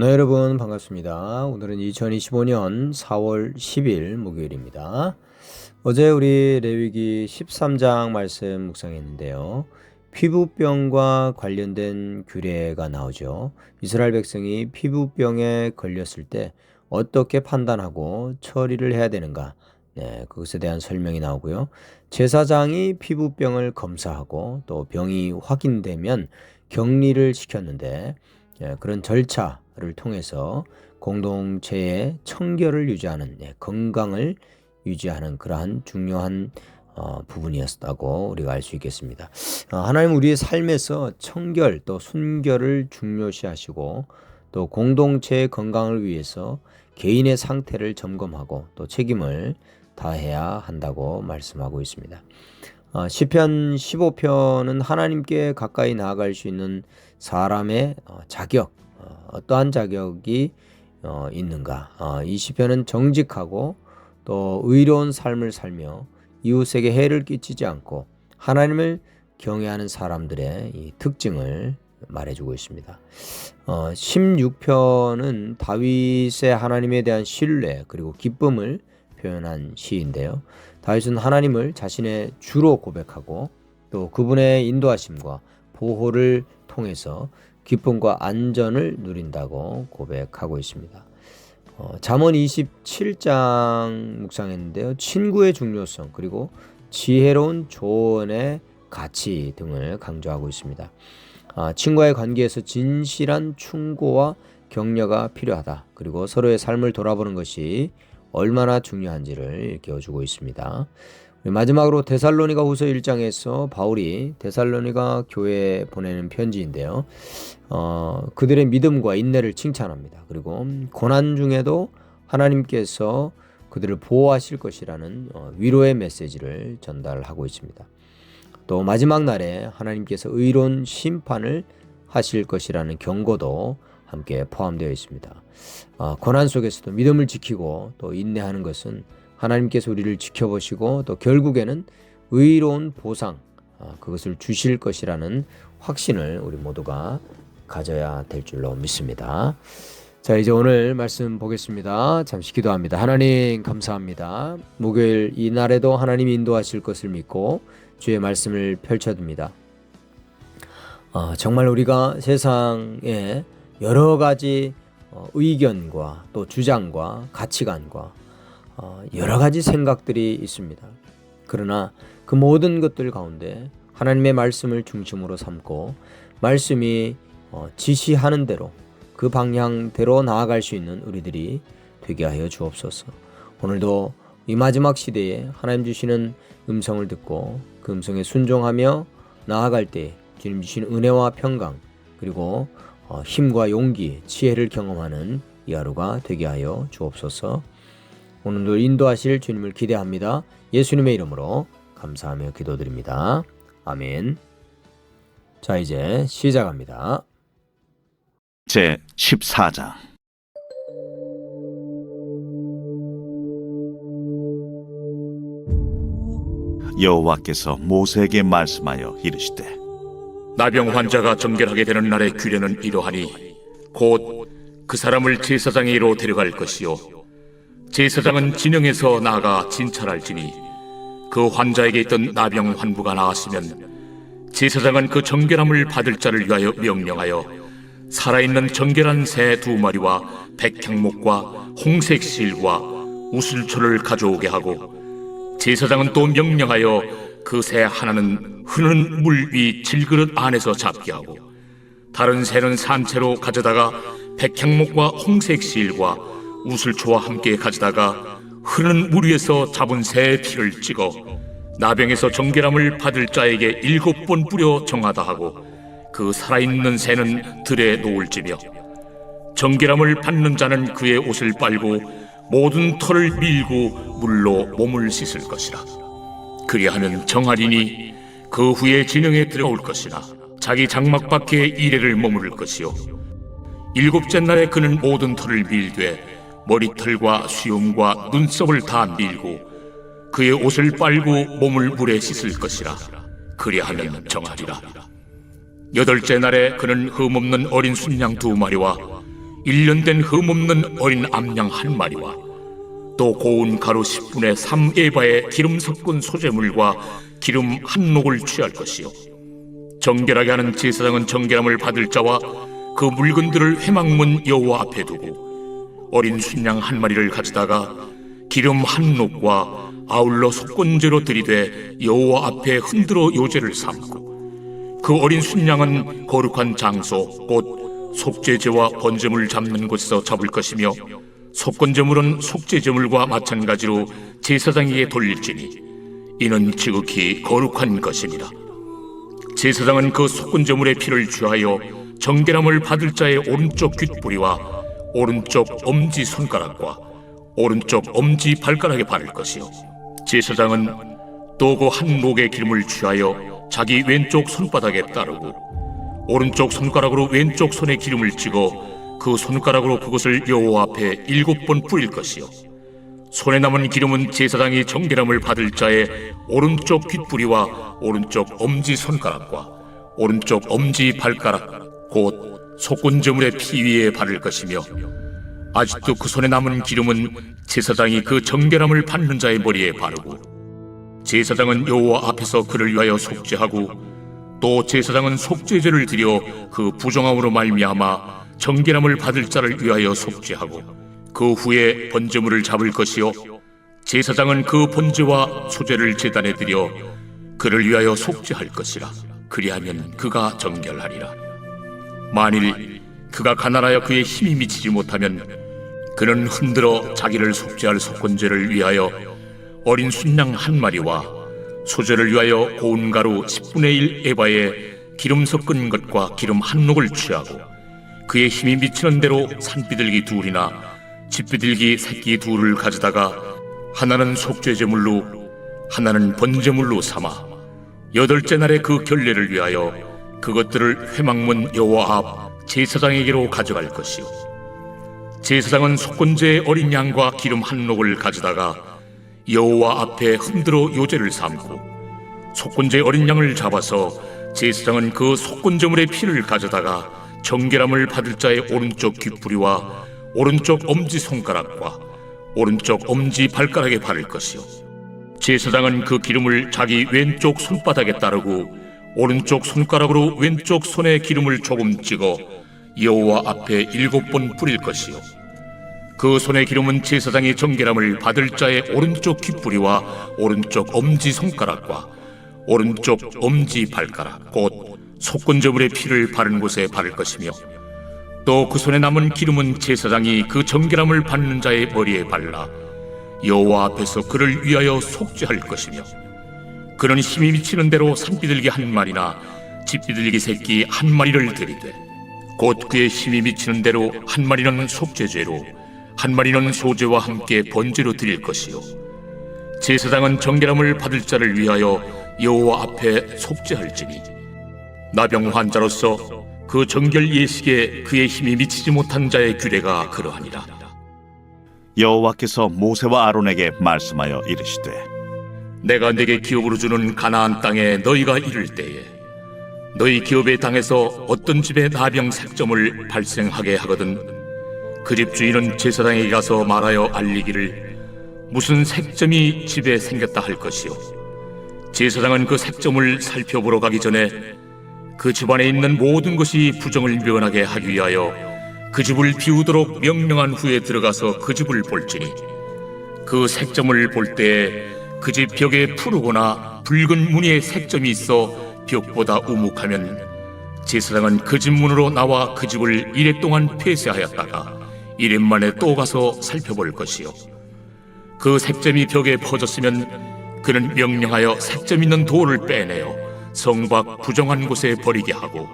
네, 여러분 반갑습니다. 오늘은 2025년 4월 10일 목요일입니다. 어제 우리 레위기 13장 말씀 묵상했는데요. 피부병과 관련된 규례가 나오죠. 이스라엘 백성이 피부병에 걸렸을 때 어떻게 판단하고 처리를 해야 되는가? 네, 그것에 대한 설명이 나오고요. 제사장이 피부병을 검사하고 또 병이 확인되면 격리를 시켰는데 예, 그런 절차 를 통해서 공동체의 청결을 유지하는 예, 건강을 유지하는 그러한 중요한 어, 부분이었다고 우리가 알 수 있겠습니다. 어, 하나님 우리의 삶에서 청결 또 순결을 중요시하시고 또 공동체의 건강을 위해서 개인의 상태를 점검하고 또 책임을 다해야 한다고 말씀하고 있습니다. 어, 시편 15편은 하나님께 가까이 나아갈 수 있는 사람의 어, 자격, 어, 어떠한 자격이 어, 있는가? 어, 이 시편은 정직하고 또 의로운 삶을 살며 이웃에게 해를 끼치지 않고 하나님을 경외하는 사람들의 이 특징을 말해주고 있습니다. 어, 16편은 다윗의 하나님에 대한 신뢰 그리고 기쁨을 표현한 시인데요. 다윗은 하나님을 자신의 주로 고백하고 또 그분의 인도하심과 보호를 통해서 기쁨과 안전을 누린다고 고백하고 있습니다. 어, 잠언 27장 묵상했는데요. 친구의 중요성 그리고 지혜로운 조언의 가치 등을 강조하고 있습니다. 아, 친구와의 관계에서 진실한 충고와 격려가 필요하다. 그리고 서로의 삶을 돌아보는 것이 얼마나 중요한지를 일깨워주고 있습니다. 마지막으로 데살로니가 후서 1장에서 바울이 데살로니가 교회에 보내는 편지인데요. 어, 그들의 믿음과 인내를 칭찬합니다. 그리고 고난 중에도 하나님께서 그들을 보호하실 것이라는 어, 위로의 메시지를 전달하고 있습니다. 또 마지막 날에 하나님께서 의로운 심판을 하실 것이라는 경고도 함께 포함되어 있습니다. 어, 고난 속에서도 믿음을 지키고 또 인내하는 것은 하나님께서 우리를 지켜보시고 또 결국에는 의로운 보상 어, 그것을 주실 것이라는 확신을 우리 모두가 가져야 될 줄로 믿습니다. 자 이제 오늘 말씀 보겠습니다. 잠시 기도합니다. 하나님 감사합니다. 목요일 이 날에도 하나님 인도하실 것을 믿고 주의 말씀을 펼쳐듭니다. 어, 정말 우리가 세상에 여러 가지 어, 의견과 또 주장과 가치관과 어, 여러 가지 생각들이 있습니다. 그러나 그 모든 것들 가운데 하나님의 말씀을 중심으로 삼고 말씀이 어, 지시하는 대로 그 방향대로 나아갈 수 있는 우리들이 되게 하여 주옵소서. 오늘도 이 마지막 시대에 하나님 주시는 음성을 듣고 그 음성에 순종하며 나아갈 때 주님 주신 은혜와 평강 그리고 어, 힘과 용기, 지혜를 경험하는 이 하루가 되게 하여 주옵소서. 오늘도 인도하실 주님을 기대합니다. 예수님의 이름으로 감사하며 기도드립니다. 아멘. 자, 이제 시작합니다. 제 14장 여호와께서 모세에게 말씀하여 이르시되 나병 환자가 정결하게 되는 날의 규례는 이러하니 곧 그 사람을 제사장의 이로 데려갈 것이요 제사장은 진영에서 나아가 진찰할지니 그 환자에게 있던 나병 환부가 나았으면 제사장은 그 정결함을 받을 자를 위하여 명령하여 살아있는 정결한 새 두 마리와 백향목과 홍색 실과 우슬초를 가져오게 하고 제사장은 또 명령하여 그 새 하나는 흐는 물 위 질그릇 안에서 잡게 하고 다른 새는 산채로 가져다가 백향목과 홍색 실과 우슬초와 함께 가져다가 흐르는 물 위에서 잡은 새의 피를 찍어 나병에서 정결함을 받을 자에게 일곱 번 뿌려 정하다 하고 그 살아있는 새는 들에 놓을지며 정결함을 받는 자는 그의 옷을 빨고 모든 털을 밀고 물로 몸을 씻을 것이라. 그리하면 정하리니 그 후에 진영에 들어올 것이나 자기 장막 밖에 이래를 머무를 것이요. 일곱째 날에 그는 모든 털을 밀되 머리털과 수염과 눈썹을 다 밀고 그의 옷을 빨고 몸을 물에 씻을 것이라. 그리하면 정하리라. 여덟째 날에 그는 흠없는 어린 순양 두 마리와 일년 된 흠없는 어린 암양 한 마리와 또 고운 가루 10분의 3 에바의 기름 섞은 소재물과 기름 한 녹을 취할 것이요. 정결하게 하는 제사장은 정결함을 받을 자와 그 물건들을 회막문 여호와 앞에 두고 어린 순양 한 마리를 가져다가 기름 한 녹과 아울러 속건제로 들이되 여호와 앞에 흔들어 요제를 삼고 그 어린 순양은 거룩한 장소 곧 속죄제와 번제물 잡는 곳에서 잡을 것이며 속건제물은 속죄제물과 마찬가지로 제사장에게 돌릴지니 이는 지극히 거룩한 것입니다. 제사장은 그 속건제물의 피를 취하여 정결함을 받을 자의 오른쪽 귓뿌리와 오른쪽 엄지 손가락과 오른쪽 엄지 발가락에 바를 것이요. 제사장은 또그한 녹의 기름을 취하여 자기 왼쪽 손바닥에 따르고 오른쪽 손가락으로 왼쪽 손에 기름을 찍어 그 손가락으로 그것을 여호와 앞에 일곱 번 뿌릴 것이요. 손에 남은 기름은 제사장이 정결함을 받을 자의 오른쪽 귓뿌리와 오른쪽 엄지 손가락과 오른쪽 엄지 발가락 곧 속건제물의 피 위에 바를 것이며 아직도 그 손에 남은 기름은 제사장이 그 정결함을 받는 자의 머리에 바르고 제사장은 여호와 앞에서 그를 위하여 속죄하고 또 제사장은 속죄제를 드려 그 부정함으로 말미암아 정결함을 받을 자를 위하여 속죄하고 그 후에 번제물을 잡을 것이요 제사장은 그 번제와 소제를 제단에 드려 그를 위하여 속죄할 것이라. 그리하면 그가 정결하리라 만일 그가 가난하여 그의 힘이 미치지 못하면 그는 흔들어 자기를 속죄할 속건제를 위하여 어린 순양 한 마리와 소제를 위하여 고운 가루 10분의 1 에바에 기름 섞은 것과 기름 한 녹을 취하고 그의 힘이 미치는 대로 산비둘기 둘이나 집비둘기 새끼 둘을 가져다가 하나는 속죄제물로 하나는 번제물로 삼아 여덟째 날에 그 결례를 위하여 그것들을 회막문 여호와 앞 제사장에게로 가져갈 것이요. 제사장은 속건제의 어린 양과 기름 한 녹을 가져다가 여호와 앞에 흔들어 요제를 삼고 속건제 어린 양을 잡아서 제사장은 그 속건제물의 피를 가져다가 정결함을 받을 자의 오른쪽 귓뿌리와 오른쪽 엄지 손가락과 오른쪽 엄지 발가락에 바를 것이요. 제사장은 그 기름을 자기 왼쪽 손바닥에 따르고 오른쪽 손가락으로 왼쪽 손에 기름을 조금 찍어 여호와 앞에 일곱 번 뿌릴 것이요. 그 손의 기름은 제사장이 정결함을 받을 자의 오른쪽 귓뿌리와 오른쪽 엄지 손가락과 오른쪽 엄지 발가락 곧 속건저물의 피를 바른 곳에 바를 것이며 또 그 손에 남은 기름은 제사장이 그 정결함을 받는 자의 머리에 발라 여호와 앞에서 그를 위하여 속죄할 것이며 그는 힘이 미치는 대로 산비둘기 한 마리나 집비둘기 새끼 한 마리를 들이되 곧 그의 힘이 미치는 대로 한 마리는 속죄죄로 한 마리는 소제와 함께 번제로 드릴 것이요. 제사장은 정결함을 받을 자를 위하여 여호와 앞에 속죄할지니 나병 환자로서 그 정결 예식에 그의 힘이 미치지 못한 자의 규례가 그러하니라. 여호와께서 모세와 아론에게 말씀하여 이르시되 내가 내게 기업으로 주는 가나안 땅에 너희가 이를 때에 너희 기업의 땅에서 어떤 집에 나병 색점을 발생하게 하거든 그 집 주인은 제사장에게 가서 말하여 알리기를 무슨 색점이 집에 생겼다 할 것이요? 제사장은 그 색점을 살펴보러 가기 전에 그 집안에 있는 모든 것이 부정을 면하게 하기 위하여 그 집을 비우도록 명령한 후에 들어가서 그 집을 볼지니 그 색점을 볼 때에 그 집 벽에 푸르거나 붉은 무늬의 색점이 있어 벽보다 우묵하면 제사장은 그 집 문으로 나와 그 집을 이래 동안 폐쇄하였다가 이래 만에 또 가서 살펴볼 것이요. 그 색점이 벽에 퍼졌으면 그는 명령하여 색점 있는 돌을 빼내어 성밖 부정한 곳에 버리게 하고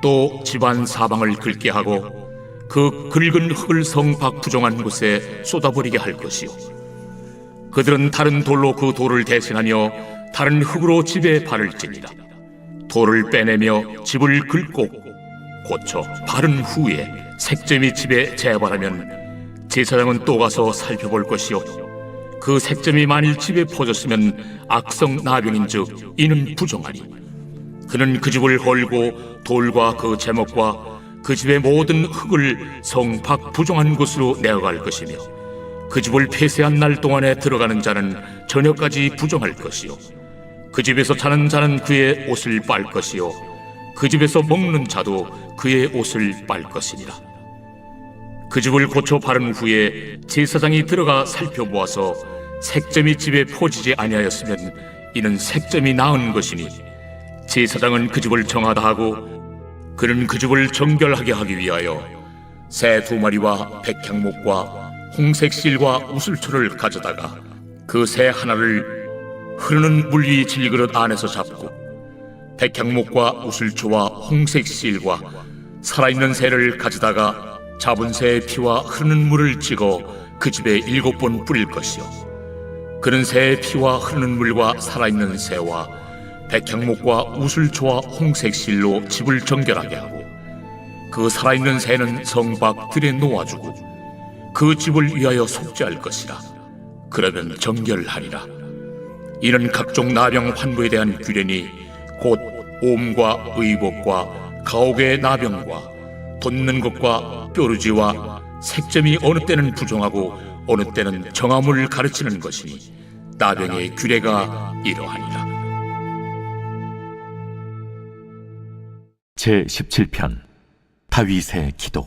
또 집안 사방을 긁게 하고 그 긁은 흙을 성밖 부정한 곳에 쏟아버리게 할 것이요 그들은 다른 돌로 그 돌을 대신하며 다른 흙으로 집에 바를지니라 돌을 빼내며 집을 긁고 고쳐 바른 후에 색점이 집에 재발하면 제사장은 또 가서 살펴볼 것이요. 그 색점이 만일 집에 퍼졌으면 악성 나병인즉 이는 부정하니 그는 그 집을 헐고 돌과 그 제목과 그 집의 모든 흙을 성밖 부정한 곳으로 내어갈 것이며 그 집을 폐쇄한 날 동안에 들어가는 자는 저녁까지 부정할 것이요. 그 집에서 자는 자는 그의 옷을 빨 것이요. 그 집에서 먹는 자도 그의 옷을 빨 것이니라. 그 집을 고쳐 바른 후에 제사장이 들어가 살펴보아서 색점이 집에 포지지 아니하였으면 이는 색점이 나은 것이니 제사장은 그 집을 정하다 하고 그는 그 집을 정결하게 하기 위하여 새 두 마리와 백향목과 홍색 실과 우슬초를 가져다가 그 새 하나를 흐르는 물 위 질그릇 안에서 잡고 백향목과 우슬초와 홍색 실과 살아있는 새를 가져다가 잡은 새의 피와 흐르는 물을 찍어 그 집에 일곱 번 뿌릴 것이요. 그는 새의 피와 흐르는 물과 살아있는 새와 백향목과 우슬초와 홍색 실로 집을 정결하게 하고 그 살아있는 새는 성 밖 들에 놓아주고 그 집을 위하여 속죄할 것이라. 그러면 정결하리라. 이는 각종 나병 환부에 대한 규례니 곧 옴과 의복과 가옥의 나병과 돋는 것과 뾰루지와 색점이 어느 때는 부정하고 어느 때는 정함을 가르치는 것이니 나병의 규례가 이러하니라. 제 17편 다윗의 기도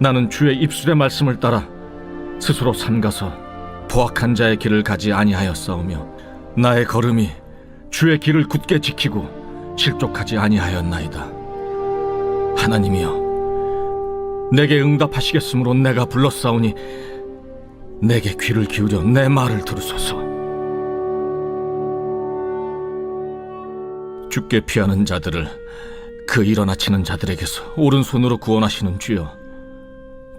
나는 주의 입술의 말씀을 따라 스스로 삼가서 포악한 자의 길을 가지 아니하였사오며 나의 걸음이 주의 길을 굳게 지키고 실족하지 아니하였나이다. 하나님이여, 내게 응답하시겠으므로 내가 불렀사오니 내게 귀를 기울여 내 말을 들으소서. 죽게 피하는 자들을 그 일어나 치는 자들에게서 오른손으로 구원하시는 주여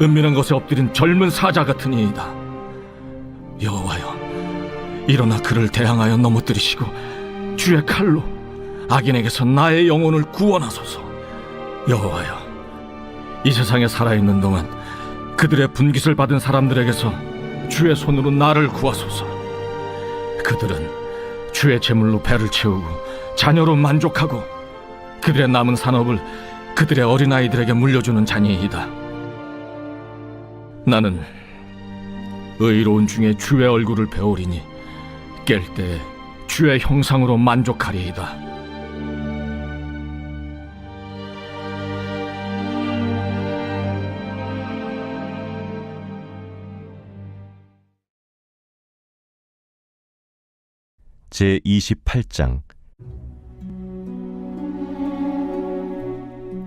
은밀한 것에 엎드린 젊은 사자 같으니이다. 여호와여, 일어나 그를 대항하여 넘어뜨리시고 주의 칼로 악인에게서 나의 영혼을 구원하소서. 여호와여, 이 세상에 살아있는 동안 그들의 분깃을 받은 사람들에게서 주의 손으로 나를 구하소서. 그들은 주의 재물로 배를 채우고 자녀로 만족하고 그들의 남은 산업을 그들의 어린아이들에게 물려주는 자니이다. 나는 의로운 중에 주의 얼굴을 배우리니 깰 때 주의 형상으로 만족하리이다. 제 28장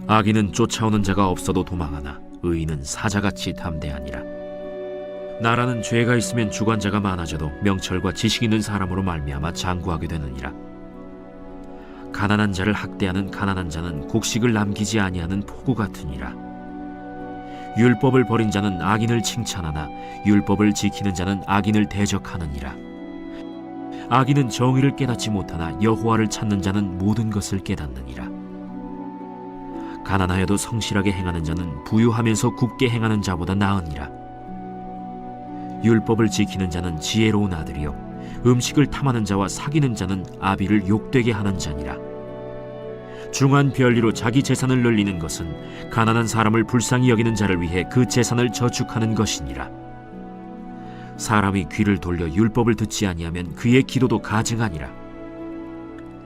악인은 쫓아오는 자가 없어도 도망하나 의인은 사자같이 담대하니라. 나라는 죄가 있으면 주관자가 많아져도 명철과 지식 있는 사람으로 말미암아 장구하게 되느니라. 가난한 자를 학대하는 가난한 자는 곡식을 남기지 아니하는 포구 같으니라. 율법을 버린 자는 악인을 칭찬하나 율법을 지키는 자는 악인을 대적하느니라. 악인은 정의를 깨닫지 못하나 여호와를 찾는 자는 모든 것을 깨닫느니라. 가난하여도 성실하게 행하는 자는 부유하면서 굽게 행하는 자보다 나으니라. 율법을 지키는 자는 지혜로운 아들이요 음식을 탐하는 자와 사귀는 자는 아비를 욕되게 하는 자니라. 중한 별리로 자기 재산을 늘리는 것은 가난한 사람을 불쌍히 여기는 자를 위해 그 재산을 저축하는 것이니라. 사람이 귀를 돌려 율법을 듣지 아니하면 그의 기도도 가증하니라.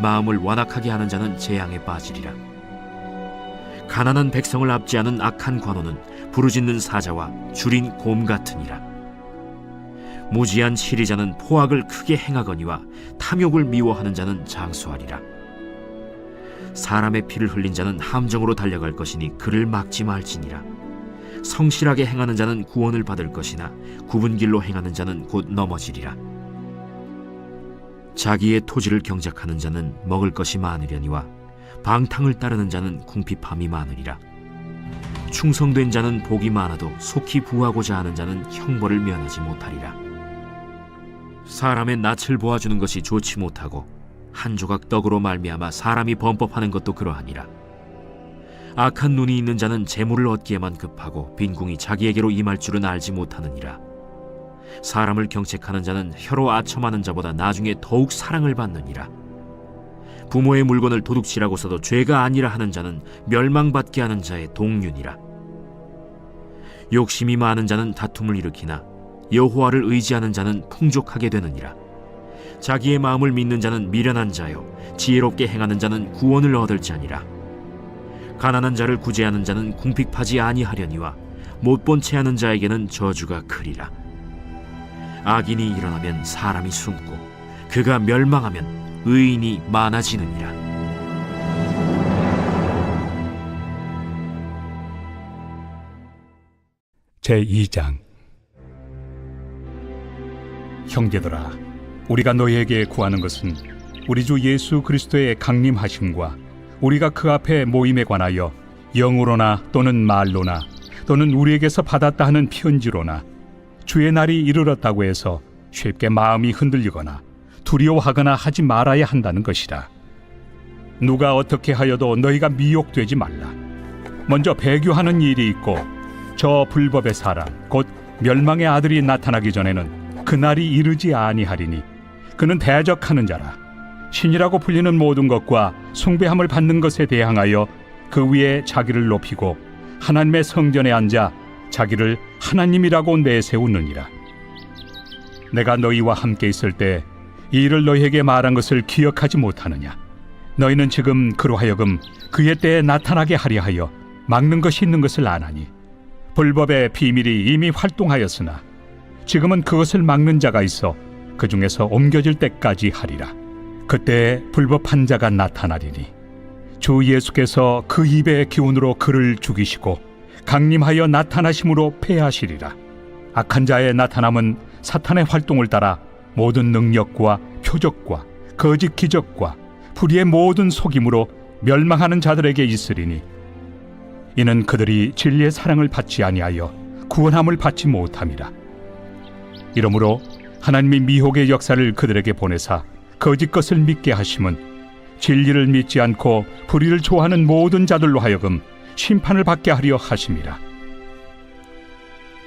마음을 완악하게 하는 자는 재앙에 빠지리라. 가난한 백성을 압제하는 악한 관원은 부르짖는 사자와 줄인 곰 같으니라. 무지한 치리자는 포악을 크게 행하거니와 탐욕을 미워하는 자는 장수하리라. 사람의 피를 흘린 자는 함정으로 달려갈 것이니 그를 막지 말지니라. 성실하게 행하는 자는 구원을 받을 것이나 굽은 길로 행하는 자는 곧 넘어지리라. 자기의 토지를 경작하는 자는 먹을 것이 많으려니와 방탕을 따르는 자는 궁핍함이 많으리라. 충성된 자는 복이 많아도 속히 부하고자 하는 자는 형벌을 면하지 못하리라. 사람의 낯을 보아주는 것이 좋지 못하고 한 조각 떡으로 말미암아 사람이 범법하는 것도 그러하니라. 악한 눈이 있는 자는 재물을 얻기에만 급하고 빈궁이 자기에게로 임할 줄은 알지 못하느니라. 사람을 경책하는 자는 혀로 아첨하는 자보다 나중에 더욱 사랑을 받느니라. 부모의 물건을 도둑질하고 서도 죄가 아니라 하는 자는 멸망받게 하는 자의 동륜이라. 욕심이 많은 자는 다툼을 일으키나 여호와를 의지하는 자는 풍족하게 되느니라. 자기의 마음을 믿는 자는 미련한 자요 지혜롭게 행하는 자는 구원을 얻을 자니라. 가난한 자를 구제하는 자는 궁핍하지 아니하려니와 못 본 채 하는 자에게는 저주가 크리라. 악인이 일어나면 사람이 숨고 그가 멸망하면 의인이 많아지느니라. 제2장 형제들아 우리가 너희에게 구하는 것은 우리 주 예수 그리스도의 강림하심과 우리가 그 앞에 모임에 관하여 영으로나 또는 말로나 또는 우리에게서 받았다 하는 편지로나 주의 날이 이르렀다고 해서 쉽게 마음이 흔들리거나 두려워하거나 하지 말아야 한다는 것이라. 누가 어떻게 하여도 너희가 미혹되지 말라. 먼저 배교하는 일이 있고 저 불법의 사람 곧 멸망의 아들이 나타나기 전에는 그날이 이르지 아니하리니 그는 대적하는 자라. 신이라고 불리는 모든 것과 숭배함을 받는 것에 대항하여 그 위에 자기를 높이고 하나님의 성전에 앉아 자기를 하나님이라고 내세우느니라 내가 너희와 함께 있을 때 이 일을 너희에게 말한 것을 기억하지 못하느냐 너희는 지금 그로 하여금 그의 때에 나타나게 하려 하여 막는 것이 있는 것을 아나니 불법의 비밀이 이미 활동하였으나 지금은 그것을 막는 자가 있어 그 중에서 옮겨질 때까지 하리라. 그때 불법한 자가 나타나리니 주 예수께서 그 입의 기운으로 그를 죽이시고 강림하여 나타나심으로 패하시리라. 악한 자의 나타남은 사탄의 활동을 따라 모든 능력과 표적과 거짓 기적과 불의의 모든 속임으로 멸망하는 자들에게 있으리니 이는 그들이 진리의 사랑을 받지 아니하여 구원함을 받지 못함이라. 이러므로 하나님이 미혹의 역사를 그들에게 보내사 거짓 것을 믿게 하심은 진리를 믿지 않고 불의를 좋아하는 모든 자들로 하여금 심판을 받게 하려 하심이라.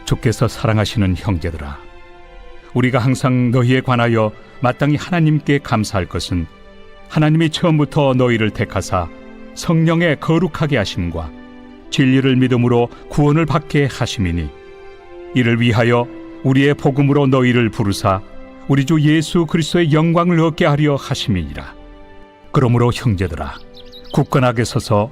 주께서 사랑하시는 형제들아, 우리가 항상 너희에 관하여 마땅히 하나님께 감사할 것은 하나님이 처음부터 너희를 택하사 성령에 거룩하게 하심과 진리를 믿음으로 구원을 받게 하심이니 이를 위하여 우리의 복음으로 너희를 부르사 우리 주 예수 그리스도의 영광을 얻게 하려 하심이니라. 그러므로 형제들아 굳건하게 서서